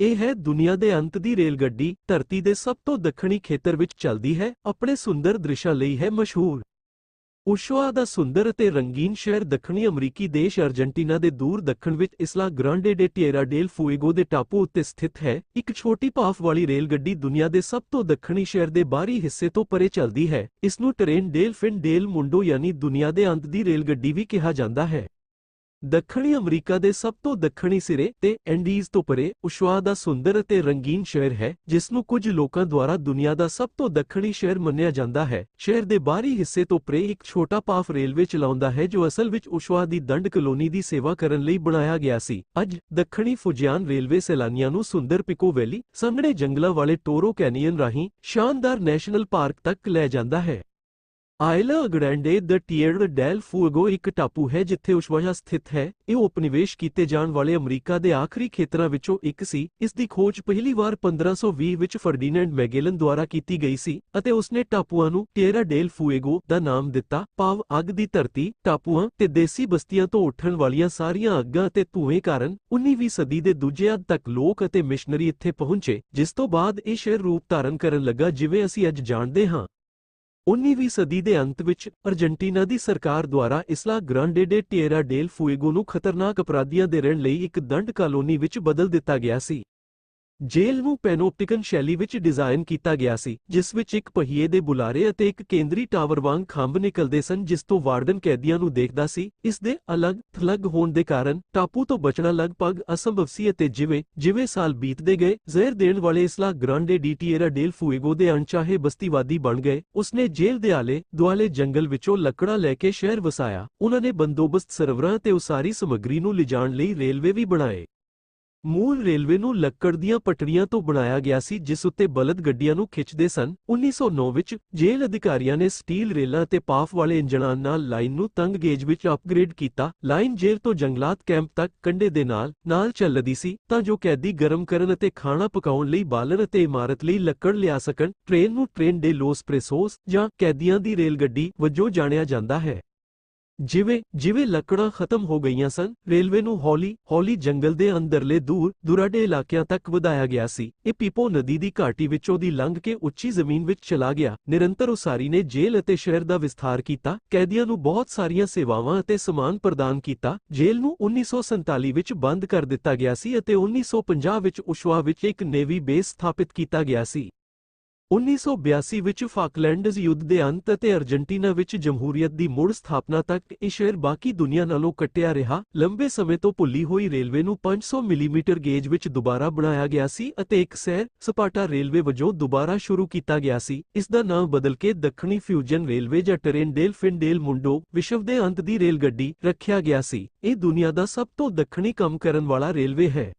ਇਹ ਹੈ ਦੁਨੀਆ ਦੇ ਅੰਤ ਦੀ ਰੇਲ ਗੱਡੀ ਧਰਤੀ ਦੇ ਸਭ ਤੋਂ ਦੱਖਣੀ ਖੇਤਰ ਵਿੱਚ ਚੱਲਦੀ ਹੈ, ਆਪਣੇ ਸੁੰਦਰ ਦ੍ਰਿਸ਼ਾਂ ਲਈ ਹੈ ਮਸ਼ਹੂਰ। ਉਸ਼ਵਾ ਦਾ ਸੁੰਦਰ ਅਤੇ ਰੰਗੀਨ ਸ਼ਹਿਰ ਦੱਖਣੀ ਅਮਰੀਕੀ ਦੇਸ਼ ਅਰਜਨਟੀਨਾ ਦੇ ਦੂਰ ਦੱਖਣ ਵਿੱਚ ਇਸਲਾ ਗ੍ਰਾਂਡੇ ਡੇ ਟੀਏਰਾ ਡੇਲ ਫੂਏਗੋ ਦੇ ਟਾਪੂ ਉੱਤੇ ਸਥਿਤ ਹੈ, ਇੱਕ ਛੋਟੀ ਭਾਫ ਵਾਲੀ ਰੇਲ ਗੱਡੀ ਦੁਨੀਆ ਦੇ ਸਭ ਤੋਂ ਦੱਖਣੀ ਸ਼ਹਿਰ ਦੇ ਬਾਹਰੀ ਹਿੱਸੇ ਤੋਂ ਪਰੇ ਚੱਲਦੀ ਹੈ ਇਸ ਨੂੰ Tren del Fin del Mundo ਯਾਨੀ ਦੁਨੀਆ ਦੇ ਅੰਤ ਦੀ ਰੇਲ ਗੱਡੀ ਵੀ ਕਿਹਾ ਜਾਂਦਾ ਹੈ। ਦੱਖਣੀ ਅਮਰੀਕਾ ਦੇ ਸਭ ਤੋਂ ਦੱਖਣੀ ਸਿਰੇ ਤੇ ਐਂਡੀਜ਼ ਤੋਂ ਪਰੇ ਉਸ਼ਵਾ ਦਾ ਸੁੰਦਰ ਅਤੇ ਰੰਗੀਨ ਸ਼ਹਿਰ ਹੈ ਜਿਸ ਨੂੰ ਕੁਝ ਲੋਕਾਂ ਦੁਆਰਾ ਦੁਨੀਆ ਦਾ ਸਭ ਤੋਂ ਦੱਖਣੀ ਸ਼ਹਿਰ ਮੰਨਿਆ ਜਾਂਦਾ ਹੈ। ਸ਼ਹਿਰ ਦੇ ਬਾਹਰੀ ਹਿੱਸੇ ਤੋਂ ਪਰੇ ਇੱਕ ਛੋਟਾ ਪਾਫ ਰੇਲਵੇ ਚਲਾਉਂਦਾ ਹੈ, ਜੋ ਅਸਲ ਵਿੱਚ ਉਸ਼ਵਾ ਦੀ ਦੰਡ ਕਲੋਨੀ ਦੀ ਸੇਵਾ ਕਰਨ ਲਈ ਬਣਾਇਆ ਗਿਆ ਸੀ। ਅੱਜ ਦੱਖਣੀ ਫੁਜਿਆਨ ਰੇਲਵੇ ਸੈਲਾਨੀਆਂ ਨੂੰ ਸੁੰਦਰ ਪਿਕੋ ਵੈਲੀ ਸੰਘਣੇ ਜੰਗਲਾਂ ਵਾਲੇ ਟੋਰੋ ਕੈਨੀਅਨ ਰਾਹੀਂ ਸ਼ਾਨਦਾਰ ਨੈਸ਼ਨਲ ਪਾਰਕ ਤੱਕ ਲੈ ਜਾਂਦਾ ਹੈ। ਆਇਲਾ ਗ੍ਰੈਂਡੇ ਦ ਟੀਏਰ ਡੈਲ ਫੂਗੋ ਇੱਕ ਟਾਪੂ ਹੈ ਜਿੱਥੇ ਉਸ਼ਵਾਜਾ ਸਥਿਤ ਹੈ। ਇਹ ਉਪਨਿਵੇਸ਼ ਕੀਤੇ ਜਾਣ ਵਾਲੇ ਅਮਰੀਕਾ ਦੇ ਆਖਰੀ ਖੇਤਰਾਂ ਵਿੱਚੋਂ ਇੱਕ ਸੀ। ਇਸ ਦੀ ਖੋਜ ਪਹਿਲੀ ਵਾਰ 1520 ਵਿੱਚ ਫਰਡੀਨੈਂਡ ਮੈਗੇਲਨ ਦੁਆਰਾ ਕੀਤੀ ਗਈ ਸੀ ਅਤੇ ਉਸਨੇ ਟਾਪੂਆਂ ਨੂੰ ਟੀਏਰਾ ਡੇਲ ਫੂਏਗੋ ਦਾ ਨਾਮ ਦਿੱਤਾ। ਭਾਵ ਅੱਗ ਦੀ ਧਰਤੀ, ਟਾਪੂਆਂ ਤੇ ਦੇਸੀ ਬਸਤੀਆਂ ਤੋਂ ਉੱਠਣ ਵਾਲੀਆਂ ਸਾਰੀਆਂ ਅੱਗਾਂ ਅਤੇ ਧੂਏ ਕਾਰਨ 19ਵੀਂ ਸਦੀ ਦੇ ਦੂਜੇ ਅੱਧ ਤੱਕ ਲੋਕ ਅਤੇ ਮਿਸ਼ਨਰੀ ਇੱਥੇ ਪਹੁੰਚੇ, ਜਿਸ ਤੋਂ ਬਾਅਦ ਇਹ ਸ਼ਹਿਰ ਰੂਪ ਧਾਰਨ ਕਰਨ ਲੱਗਾ ਜਿਵੇਂ ਅਸੀਂ ਅੱਜ ਜਾਣਦੇ ਹਾਂ। 19ਵੀਂ ਸਦੀ ਦੇ ਅੰਤ ਵਿੱਚ ਅਰਜਨਟੀਨਾ ਦੀ ਸਰਕਾਰ ਦੁਆਰਾ ਇਸਲਾ ਗ੍ਰਾਂਡੇ ਡੇ ਟੀਏਰਾ ਡੇਲ ਫੂਏਗੋ ਨੂੰ ਖਤਰਨਾਕ ਅਪਰਾਧੀਆਂ ਦੇ ਰਹਿਣ ਲਈ ਇੱਕ ਦੰਡ ਕਾਲੋਨੀ ਵਿੱਚ ਬਦਲ ਦਿੱਤਾ ਗਿਆ ਸੀ। ਜੇਲ੍ਹ ਨੂੰ ਪੈਨੋਪਟਿਕਨ ਸ਼ੈਲੀ ਵਿੱਚ ਡਿਜ਼ਾਈਨ ਕੀਤਾ ਗਿਆ ਸੀ, ਜਿਸ ਵਿੱਚ ਇੱਕ ਪਹੀਏ ਦੇ ਬੁਲਾਰੇ ਅਤੇ ਇੱਕ ਕੇਂਦਰੀ ਟਾਵਰ ਵਾਂਗ ਖੰਭ ਨਿਕਲਦੇ ਸਨ, ਜਿਸ ਤੋਂ ਵਾਰਡਨ ਕੈਦੀਆਂ ਨੂੰ ਦੇਖਦਾ ਸੀ। ਇਸ ਦੇ ਅਲੱਗ-ਥਲੱਗ ਹੋਣ ਦੇ ਕਾਰਨ ਟਾਪੂ ਤੋਂ ਬਚਣਾ ਲਗਭਗ ਅਸੰਭਵ ਸੀ ਅਤੇ ਜਿਵੇਂ ਜਿਵੇਂ ਸਾਲ ਬੀਤਦੇ ਗਏ, ਜ਼ਹਿਰ ਦੇਣ ਵਾਲੇ ਇਸਲਾ ਗ੍ਰਾਂਡੇ ਡੀਟੀਏਰਾ ਡੇਲ ਫੂਏਗੋ ਦੇ ਅਣਚਾਹੇ ਬਸਤੀਵਾਦੀ ਬਣ ਗਏ। ਉਸਨੇ ਜੇਲ੍ਹ ਦੇ ਆਲੇ ਦੁਆਲੇ ਜੰਗਲ ਵਿੱਚੋਂ ਲੱਕੜਾਂ ਲੈ ਕੇ ਸ਼ਹਿਰ ਵਸਾਇਆ। ਉਹਨਾਂ ਨੇ ਬੰਦੋਬਸਤ ਸਰਵਰਾਂ ਤੇ ਉਸਾਰੀ ਸਮੱਗਰੀ ਨੂੰ ਲਿਜਾਣ ਲਈ ਰੇਲਵੇ ਵੀ ਬਣਾਏ। ਮੂਲ ਰੇਲਵੇ ਨੂੰ ਲੱਕੜ ਦੀਆਂ ਪਟੜੀਆਂ ਤੋਂ ਬਣਾਇਆ ਗਿਆ ਸੀ, ਜਿਸ ਉੱਤੇ ਬਲਦ ਗੱਡੀਆਂ ਨੂੰ ਖਿੱਚਦੇ ਸਨ। 1909 ਵਿੱਚ ਜੇਲ੍ਹ ਅਧਿਕਾਰੀਆਂ ਨੇ ਸਟੀਲ ਰੇਲਾਂ ਤੇ ਪਾਫ ਵਾਲੇ ਇੰਜਣਾਂ ਨਾਲ ਲਾਈਨ ਨੂੰ ਤੰਗ ਗੇਜ ਵਿੱਚ ਅਪਗ੍ਰੇਡ ਕੀਤਾ। ਲਾਈਨ ਜੇਲ੍ਹ ਤੋਂ ਜੰਗਲਾਤ ਕੈਂਪ ਤੱਕ ਕੰਡੇ ਦੇ ਨਾਲ ਨਾਲ ਚੱਲਦੀ ਸੀ, ਤਾਂ ਜੋ ਕੈਦੀ ਗਰਮ ਕਰਨ ਅਤੇ ਖਾਣਾ ਪਕਾਉਣ ਲਈ ਬਾਲਣ ਅਤੇ ਇਮਾਰਤ ਲਈ ਲੱਕੜ ਲਿਆ ਸਕਣ। ਟ੍ਰੇਨ ਨੂੰ ਟ੍ਰੇਨ ਡੇ ਲੋਸ ਪ੍ਰੈਸੋਸ ਜਾਂ ਕੈਦੀਆਂ ਦੀ ਰੇਲ ਗੱਡੀ ਵਜੋਂ ਜਾਣਿਆ ਜਾਂਦਾ ਹੈ। ਜਿਵੇਂ ਜਿਵੇਂ ਲੱਕੜਾਂ ਖਤਮ ਹੋ ਗਈਆਂ ਸਨ, ਰੇਲਵੇ ਨੂੰ ਹੌਲੀ ਹੌਲੀ ਜੰਗਲ ਦੇ ਅੰਦਰਲੇ ਦੂਰ, ਦੁਰਾਡੇ ਇਲਾਕਿਆਂ ਤੱਕ ਵਧਾਇਆ ਗਿਆ ਸੀ। ਇਹ ਪੀਪੋ ਨਦੀ ਦੀ ਘਾਟੀ ਵਿੱਚੋਂ ਦੀ ਲੰਘ ਕੇ ਉੱਚੀ ਜ਼ਮੀਨ ਵਿੱਚ ਚਲਾ ਗਿਆ। ਨਿਰੰਤਰ ਉਸਾਰੀ ਨੇ ਜੇਲ੍ਹ ਅਤੇ ਸ਼ਹਿਰ ਦਾ ਵਿਸਥਾਰ ਕੀਤਾ, ਕੈਦੀਆਂ ਨੂੰ ਬਹੁਤ ਸਾਰੀਆਂ ਸੇਵਾਵਾਂ ਅਤੇ ਸਮਾਨ ਪ੍ਰਦਾਨ ਕੀਤਾ। ਜੇਲ੍ਹ ਨੂੰ 1947 ਵਿੱਚ ਬੰਦ ਕਰ ਦਿੱਤਾ ਗਿਆ ਸੀ ਅਤੇ 1950 ਵਿੱਚ ਉਸ਼ਵਾ ਵਿੱਚ ਇੱਕ ਨੇਵੀ ਬੇਸ ਸਥਾਪਿਤ ਕੀਤਾ ਗਿਆ ਸੀ। 1982 ਵਿੱਚ ਫਾਕਲੈਂਡਜ਼ ਯੁੱਧ ਦੇ ਅੰਤ ਅਤੇ ਅਰਜਨਟੀਨਾ ਵਿੱਚ ਜਮਹੂਰੀਅਤ ਦੀ ਮੁੜ ਸਥਾਪਨਾ ਤੱਕ ਇਹ ਸ਼ਹਿਰ ਬਾਕੀ ਦੁਨੀਆ ਨਾਲੋਂ ਕੱਟਿਆ ਰਿਹਾ। ਲੰਬੇ ਸਮੇਂ ਤੋਂ ਭੁੱਲੀ ਹੋਈ ਰੇਲਵੇ ਨੂੰ 500 ਮਿਲੀਮੀਟਰ ਗੇਜ ਵਿੱਚ ਦੁਬਾਰਾ ਬਣਾਇਆ ਗਿਆ ਸੀ ਅਤੇ ਇੱਕ ਸੈਰ ਸਪਾਟਾ ਰੇਲਵੇ ਵਜੋਂ ਦੁਬਾਰਾ ਸ਼ੁਰੂ ਕੀਤਾ ਗਿਆ ਸੀ। ਇਸ ਦਾ ਨਾਮ ਬਦਲ ਕੇ ਦੱਖਣੀ ਫਿਊਜਨ ਰੇਲਵੇ ਜਾਂ ਟ੍ਰੇਨ ਫਿਨਡੇਲ ਮੁੰਡੋ ਵਿਸ਼ਵ ਦੇ ਅੰਤ ਦੀ ਰੇਲ ਗੱਡੀ ਰੱਖਿਆ ਗਿਆ ਸੀ। ਇਹ ਦੁਨੀਆ ਦਾ ਸਭ ਤੋਂ ਦੱਖਣੀ ਕੰਮ ਕਰਨ ਵਾਲਾ ਰੇਲਵੇ ਹੈ।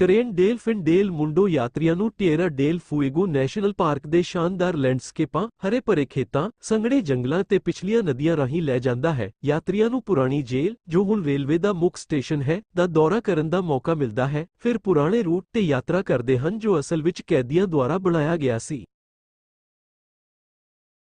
ਟ੍ਰੇਨ ਡੇਲ ਡੇਲ ਮੁੰਡੋ ਯਾਤਰੀਆਂ ਨੂੰ Tierra del Fuego National Park ਦੇ ਸ਼ਾਨਦਾਰ ਲੈਂਡਸਕੇਪਾਂ ਹਰੇ ਭਰੇ ਖੇਤਾਂ, ਸੰਘਣੇ ਜੰਗਲਾਂ ਤੇ ਪਿਛਲੀਆਂ ਨਦੀਆਂ ਰਾਹੀਂ ਲੈ ਜਾਂਦਾ ਹੈ। ਯਾਤਰੀਆਂ ਨੂੰ ਪੁਰਾਣੀ ਜੇਲ ਜੋ ਹੁਣ ਰੇਲਵੇ ਦਾ ਮੁੱਖ ਸਟੇਸ਼ਨ ਹੈ, ਦਾ ਦੌਰਾ ਕਰਨ ਦਾ ਮੌਕਾ ਮਿਲਦਾ ਹੈ। ਫਿਰ ਪੁਰਾਣੇ ਰੂਟ ਤੇ ਯਾਤਰਾ ਕਰਦੇ ਹਨ ਜੋ ਅਸਲ ਵਿੱਚ ਕੈਦੀਆਂ ਦੁਆਰਾ ਬਣਾਇਆ ਗਿਆ ਸੀ।